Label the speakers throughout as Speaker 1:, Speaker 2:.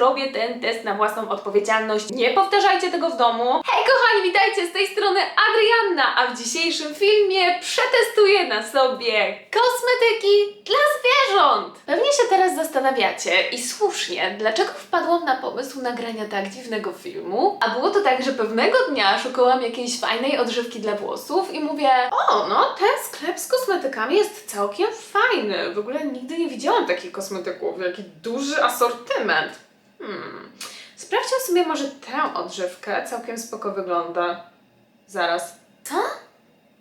Speaker 1: robię ten test na własną odpowiedzialność. Nie powtarzajcie tego w domu. Hej kochani, witajcie z tej strony Adrianna, a w dzisiejszym filmie przetestuję na sobie kosmetyki dla zwierząt. Pewnie się teraz zastanawiacie i słusznie, dlaczego wpadłam na pomysł nagrania tak dziwnego filmu? A było to tak, że pewnego dnia szukałam jakiejś fajnej odżywki dla włosów i mówię, o no, ten sklep z kosmetykami jest całkiem fajny. W ogóle nigdy nie widziałam takich kosmetyków, jaki duży asortyment. Hmm. Sprawdźmy sobie może tę odżywkę, całkiem spoko wygląda. Zaraz. Co?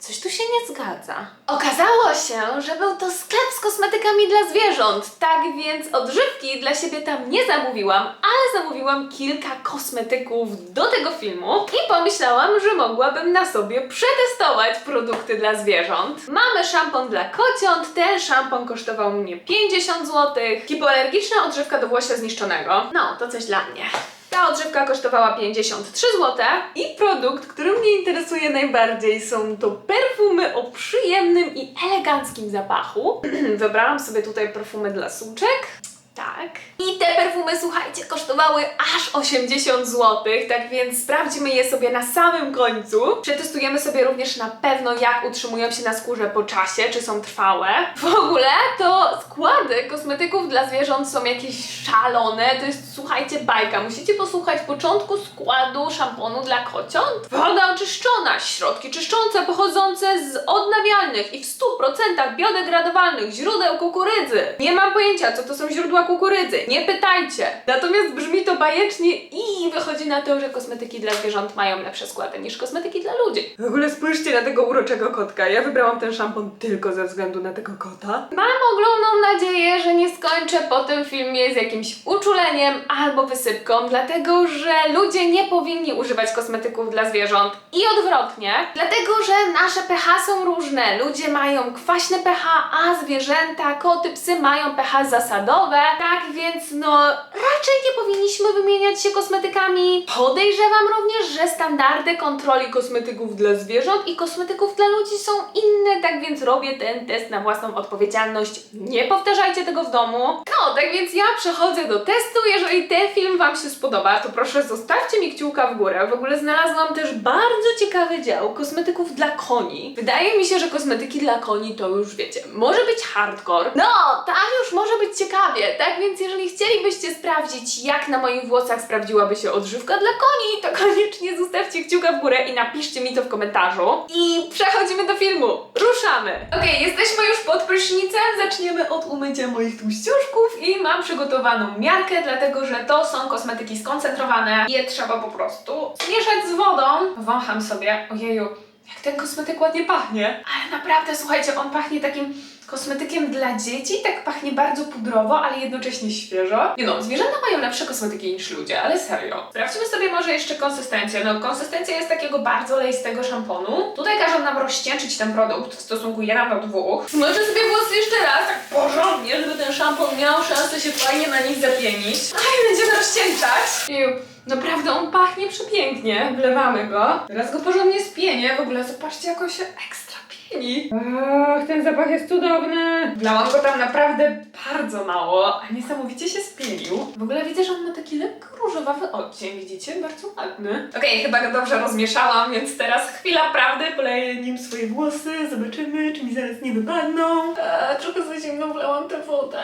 Speaker 1: Coś tu się nie zgadza. Okazało się, że był to sklep z kosmetykami dla zwierząt. Tak więc odżywki dla siebie tam nie zamówiłam, ale zamówiłam kilka kosmetyków do tego filmu i pomyślałam, że mogłabym na sobie przetestować produkty dla zwierząt. Mamy szampon dla kociąt. Ten szampon kosztował mnie 50 zł. Hipoalergiczna odżywka do włosia zniszczonego. No, to coś dla mnie. Ta odżywka kosztowała 53 zł i produkt, który mnie interesuje najbardziej są to perfumy o przyjemnym i eleganckim zapachu. Wybrałam sobie tutaj perfumy dla suczek. Tak. I te perfumy, słuchajcie, kosztowały aż 80 zł, tak więc sprawdźmy je sobie na samym końcu. Przetestujemy sobie również na pewno, jak utrzymują się na skórze po czasie, czy są trwałe. W ogóle to składy kosmetyków dla zwierząt są jakieś szalone. To jest, słuchajcie, bajka. Musicie posłuchać początku składu szamponu dla kociąt. Woda oczyszczona, środki czyszczące pochodzące z odnawialnych i w 100% biodegradowalnych źródeł kukurydzy. Nie mam pojęcia, co to są źródła kukurydzy. Nie pytajcie. Natomiast brzmi to bajecznie i wychodzi na to, że kosmetyki dla zwierząt mają lepsze składy niż kosmetyki dla ludzi. W ogóle spójrzcie na tego uroczego kotka. Ja wybrałam ten szampon tylko ze względu na tego kota. Mam ogromną nadzieję, że nie skończę po tym filmie z jakimś uczuleniem albo wysypką, dlatego że ludzie nie powinni używać kosmetyków dla zwierząt i odwrotnie, dlatego że nasze pH są różne. Ludzie mają kwaśne pH, a zwierzęta, koty, psy mają pH zasadowe. Tak więc no raczej nie powinniśmy wymieniać się kosmetykami. Podejrzewam również, że standardy kontroli kosmetyków dla zwierząt i kosmetyków dla ludzi są inne, tak więc robię ten test na własną odpowiedzialność. Nie powtarzajcie tego w domu. No, tak więc ja przechodzę do testu. Jeżeli ten film Wam się spodoba, to proszę zostawcie mi kciuka w górę. W ogóle znalazłam też bardzo ciekawy dział kosmetyków dla koni. Wydaje mi się, że kosmetyki dla koni to już wiecie, może być hardcore. No, tak już może być ciekawie. Tak więc jeżeli chcielibyście sprawdzić, jak na moich włosach sprawdziłaby się odżywka dla koni, to koniecznie zostawcie kciuka w górę i napiszcie mi to w komentarzu. I przechodzimy do filmu. Ruszamy. Okej, jesteśmy już pod prysznicem. Zaczniemy od umycia moich tłuściuszków i mam przygotowaną miarkę, dlatego że to są kosmetyki skoncentrowane. Je trzeba po prostu zmieszać z wodą. Wącham sobie. Ojeju, jak ten kosmetyk ładnie pachnie. Ale naprawdę, słuchajcie, on pachnie takim kosmetykiem dla dzieci, tak pachnie bardzo pudrowo, ale jednocześnie świeżo. Nie no, zwierzęta mają lepsze kosmetyki niż ludzie, ale serio. Sprawdźmy sobie może jeszcze konsystencję. No, konsystencja jest takiego bardzo lejstego szamponu. Tutaj każą nam rozcieńczyć ten produkt w stosunku 1 do 2. Zmoczę sobie włosy jeszcze raz, tak porządnie, żeby ten szampon miał szansę się fajnie na nich zapienić. I będziemy rozcieńczać. Jeju, Naprawdę on pachnie przepięknie. Wlewamy go. Teraz go porządnie spienię. W ogóle zobaczcie, jak on się ekstra pieni. Ach, ten zapach jest cudowny. Wlałam go tam naprawdę bardzo mało, a niesamowicie się spienił. W ogóle widzę, że on ma taki lekko różowawy odcień, widzicie? Bardzo ładny. Okej, chyba go dobrze rozmieszałam, więc teraz chwila prawdy. Poleję nim swoje włosy, zobaczymy, czy mi zaraz nie wypadną. Eee, trochę za zimno wlałam tę wodę.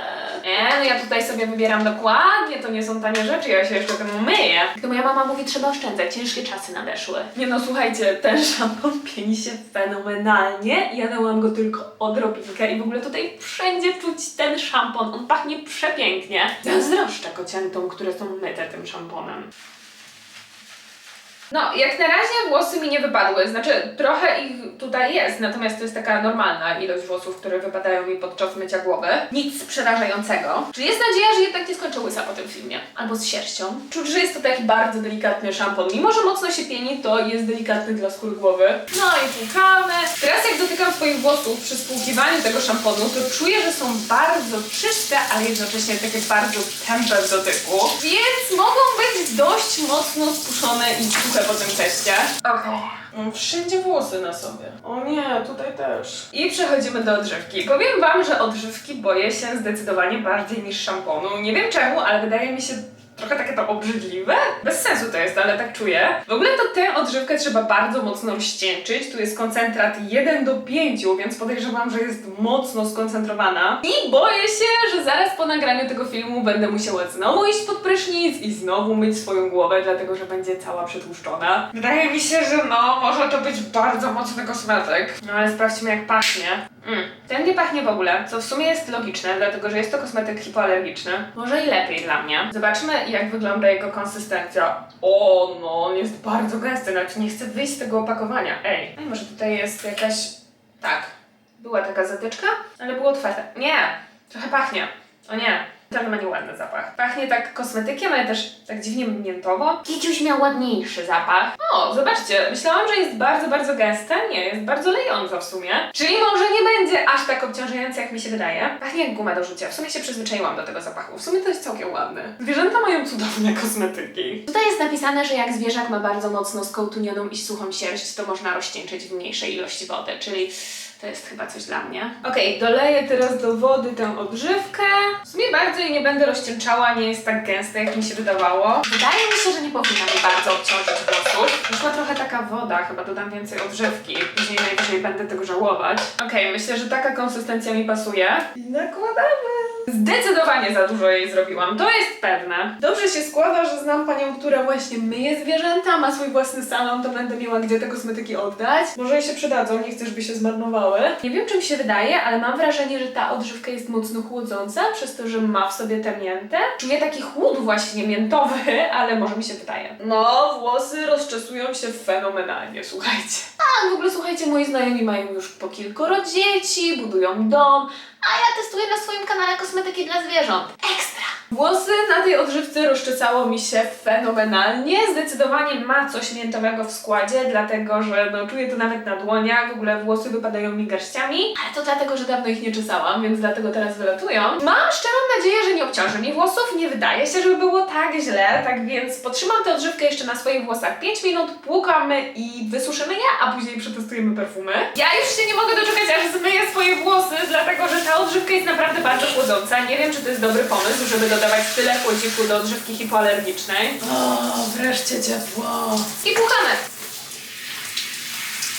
Speaker 1: Nie, no ja tutaj sobie wybieram dokładnie, to nie są tanie rzeczy, ja się jeszcze tym myję. Tylko moja mama mówi, trzeba oszczędzać, ciężkie czasy nadeszły. Nie no, słuchajcie, ten szampon pieni się fenomenalnie. Ja dałam go tylko odrobinkę i w ogóle tutaj wszędzie czuć ten szampon, on pachnie przepięknie. Zazdroszczę kociętom, które są myte tym szamponem. No, jak na razie włosy mi nie wypadły, znaczy trochę ich tutaj jest, natomiast to jest taka normalna ilość włosów, które wypadają mi podczas mycia głowy. Nic przerażającego. Czy jest nadzieja, że jednak nie skończę łysa po tym filmie? Albo z sierścią? Czuć, że jest to taki bardzo delikatny szampon. Mimo, że mocno się pieni, to jest delikatny dla skóry głowy. No i płukamy. Teraz jak dotykam swoich włosów przy spłukiwaniu tego szamponu, to czuję, że są bardzo czyste, ale jednocześnie takie bardzo tępe w dotyku. Więc mogą być dość mocno spuszone i suche po tym teście. Okej. Mam wszędzie włosy na sobie. O nie, tutaj też. I przechodzimy do odżywki. Powiem wam, że odżywki boję się zdecydowanie bardziej niż szamponu. Nie wiem czemu, ale wydaje mi się trochę takie to obrzydliwe. Bez sensu to jest, ale tak czuję. W ogóle to tę odżywkę trzeba bardzo mocno rozcieńczyć. Tu jest koncentrat 1 do 5, więc podejrzewam, że jest mocno skoncentrowana. I boję się, że zaraz po nagraniu tego filmu będę musiała znowu iść pod prysznic i znowu myć swoją głowę, dlatego że będzie cała przetłuszczona. Wydaje mi się, że no, może to być bardzo mocny kosmetyk. No ale sprawdźmy jak pachnie. Mm. Ten nie pachnie w ogóle, co w sumie jest logiczne, dlatego że jest to kosmetyk hipoalergiczny. Może i lepiej dla mnie. Zobaczmy jak wygląda jego konsystencja. O, no, on jest bardzo gęsty, nawet nie chcę wyjść z tego opakowania. Ej, Ej może tutaj jest jakaś... Tak, była taka zatyczka, ale było otwarte. Nie, trochę pachnie. O nie. Ten ma nieładny zapach. Pachnie tak kosmetykiem, ale też tak dziwnie miętowo. Kiciuś miał ładniejszy zapach. O, zobaczcie, myślałam, że jest bardzo, bardzo gęste. Nie, jest bardzo lejąca w sumie. Czyli może nie będzie aż tak obciążające, jak mi się wydaje. Pachnie jak guma do rzucia. W sumie się przyzwyczaiłam do tego zapachu. W sumie to jest całkiem ładne. Zwierzęta mają cudowne kosmetyki. Tutaj jest napisane, że jak zwierzak ma bardzo mocno skołtunioną i suchą sierść, to można rozcieńczyć w mniejszej ilości wody, czyli to jest chyba coś dla mnie. Okej, doleję teraz do wody tę odżywkę. W sumie bardzo jej nie będę rozcieńczała, nie jest tak gęsta, jak mi się wydawało. Wydaje mi się, że nie powinna mi bardzo obciążyć włosów. Wyszła trochę taka woda, chyba dodam więcej odżywki. Później najwyżej będę tego żałować. Okej, myślę, że taka konsystencja mi pasuje. I nakładamy. Zdecydowanie za dużo jej zrobiłam, to jest pewne. Dobrze się składa, że znam panią, która właśnie myje zwierzęta, ma swój własny salon, to będę miała gdzie te kosmetyki oddać. Może jej się przydadzą, nie chcę, żeby się zmarnowały. Nie wiem, czym się wydaje, ale mam wrażenie, że ta odżywka jest mocno chłodząca, przez to, że ma w sobie tę miętę. Czuję taki chłód właśnie miętowy, ale może mi się wydaje. No, włosy rozczesują się fenomenalnie, słuchajcie. A w ogóle słuchajcie, moi znajomi mają już po kilkoro dzieci, budują dom, a ja testuję na swoim kanale kosmetyki dla zwierząt. Ekstra! Włosy na tej odżywce rozczesało mi się fenomenalnie. Zdecydowanie ma coś miętowego w składzie, dlatego że no, czuję to nawet na dłoniach. W ogóle włosy wypadają mi garściami, ale to dlatego, że dawno ich nie czesałam, więc dlatego teraz wylatują. Mam szczerą nadzieję, że nie obciąży mi włosów. Nie wydaje się, żeby było tak źle, tak więc podtrzymam tę odżywkę jeszcze na swoich włosach 5 minut, płukamy i wysuszymy je, a później przetestujemy perfumy. Ja już się nie mogę doczekać, aż zmyję swoje włosy, dlatego że ta odżywka jest naprawdę bardzo chłodząca. Nie wiem, czy to jest dobry pomysł, żeby dodawać tyle chłodziku do odżywki hipoalergicznej. O, wreszcie ciepło. I płukamy.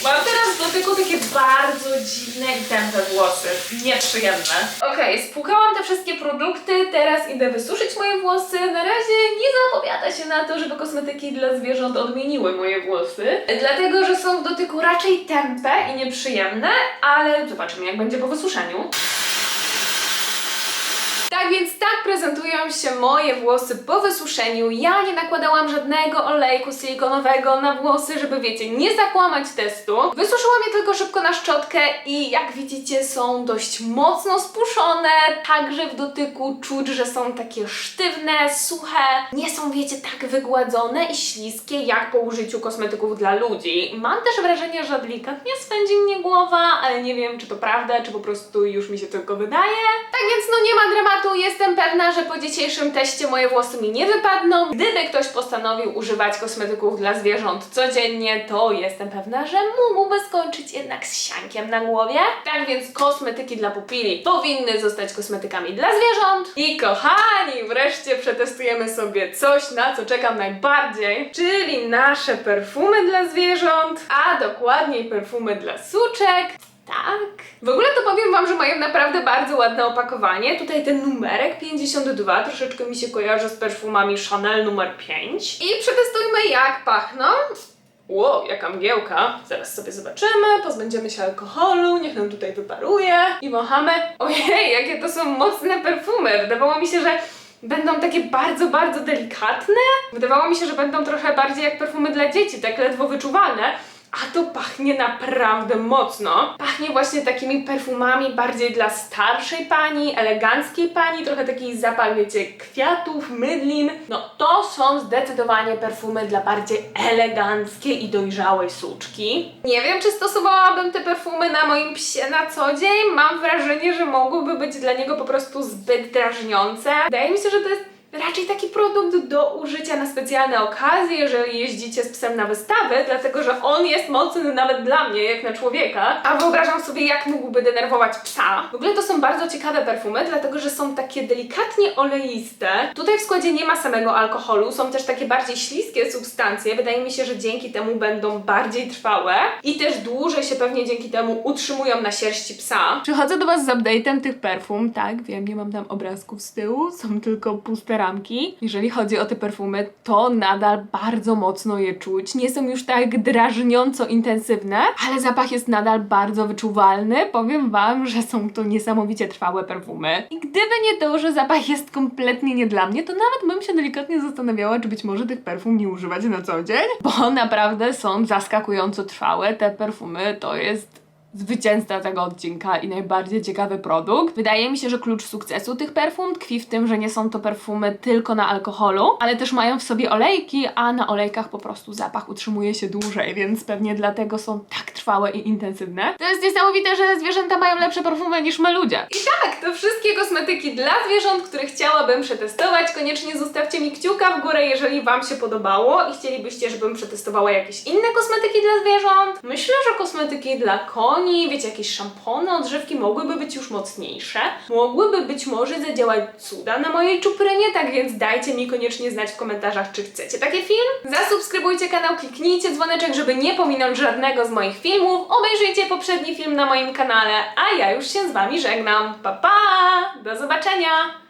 Speaker 1: Mam teraz w dotyku takie bardzo dziwne i tępe włosy. Nieprzyjemne. Okej, spłukałam te wszystkie produkty, teraz idę wysuszyć moje włosy. Na razie nie zapowiada się na to, żeby kosmetyki dla zwierząt odmieniły moje włosy. Dlatego, że są w dotyku raczej tępe i nieprzyjemne, ale zobaczymy jak będzie po wysuszeniu. Tak więc tak prezentują się moje włosy po wysuszeniu. Ja nie nakładałam żadnego olejku silikonowego na włosy, żeby wiecie, nie zakłamać testu. Wysuszyłam je tylko szybko na szczotkę i jak widzicie są dość mocno spuszone. Także w dotyku czuć, że są takie sztywne, suche. Nie są wiecie tak wygładzone i śliskie jak po użyciu kosmetyków dla ludzi. Mam też wrażenie, że delikatnie swędzi mnie głowa, ale nie wiem czy to prawda, czy po prostu już mi się tylko wydaje. Tak więc no nie ma dramatu, jestem pewna, że po dzisiejszym teście moje włosy mi nie wypadną. Gdyby ktoś postanowił używać kosmetyków dla zwierząt codziennie, to jestem pewna, że mógłby skończyć jednak z siankiem na głowie. Tak więc kosmetyki dla pupili powinny zostać kosmetykami dla zwierząt. I kochani, wreszcie przetestujemy sobie coś, na co czekam najbardziej, czyli nasze perfumy dla zwierząt, a dokładniej perfumy dla suczek. Tak. W ogóle to powiem Wam, że mają naprawdę bardzo ładne opakowanie. Tutaj ten numerek 52 troszeczkę mi się kojarzy z perfumami Chanel numer 5. I przetestujmy jak pachną. Wow, jaka mgiełka. Zaraz sobie zobaczymy, pozbędziemy się alkoholu, niech nam tutaj wyparuje i wąchamy. Ojej, jakie to są mocne perfumy. Wydawało mi się, że będą takie bardzo, bardzo delikatne. Wydawało mi się, że będą trochę bardziej jak perfumy dla dzieci, tak ledwo wyczuwalne. A to pachnie naprawdę mocno. Pachnie właśnie takimi perfumami bardziej dla starszej pani, eleganckiej pani, trochę taki zapach, wiecie, kwiatów, mydlin. No to są zdecydowanie perfumy dla bardziej eleganckiej i dojrzałej suczki. Nie wiem, czy stosowałabym te perfumy na moim psie na co dzień. Mam wrażenie, że mogłyby być dla niego po prostu zbyt drażniące. Wydaje mi się, że to jest raczej taki produkt do użycia na specjalne okazje, jeżeli jeździcie z psem na wystawę, dlatego że on jest mocny nawet dla mnie, jak na człowieka. A wyobrażam sobie, jak mógłby denerwować psa. W ogóle to są bardzo ciekawe perfumy, dlatego że są takie delikatnie oleiste. Tutaj w składzie nie ma samego alkoholu, są też takie bardziej śliskie substancje. Wydaje mi się, że dzięki temu będą bardziej trwałe i też dłużej się pewnie dzięki temu utrzymują na sierści psa. Przychodzę do Was z update'em tych perfum, tak, wiem, nie mam tam obrazków z tyłu, są tylko puste Jeżeli chodzi o te perfumy, to nadal bardzo mocno je czuć. Nie są już tak drażniąco intensywne, ale zapach jest nadal bardzo wyczuwalny. Powiem Wam, że są to niesamowicie trwałe perfumy. I gdyby nie to, że zapach jest kompletnie nie dla mnie, to nawet bym się delikatnie zastanawiała, czy być może tych perfum nie używać na co dzień, bo naprawdę są zaskakująco trwałe. Te perfumy to jest zwycięzca tego odcinka i najbardziej ciekawy produkt. Wydaje mi się, że klucz sukcesu tych perfum tkwi w tym, że nie są to perfumy tylko na alkoholu, ale też mają w sobie olejki, a na olejkach po prostu zapach utrzymuje się dłużej, więc pewnie dlatego są tak trwałe i intensywne. To jest niesamowite, że zwierzęta mają lepsze perfumy niż my ludzie. I tak, to wszystkie kosmetyki dla zwierząt, które chciałabym przetestować. Koniecznie zostawcie mi kciuka w górę, jeżeli Wam się podobało i chcielibyście, żebym przetestowała jakieś inne kosmetyki dla zwierząt. Myślę, że kosmetyki dla koni, wiecie, jakieś szampony, odżywki mogłyby być już mocniejsze. Mogłyby być może zadziałać cuda na mojej czuprynie, tak więc dajcie mi koniecznie znać w komentarzach, czy chcecie taki film. Zasubskrybujcie kanał, kliknijcie dzwoneczek, żeby nie pominąć żadnego z moich filmów. Obejrzyjcie poprzedni film na moim kanale, a ja już się z Wami żegnam. Pa pa! Do zobaczenia!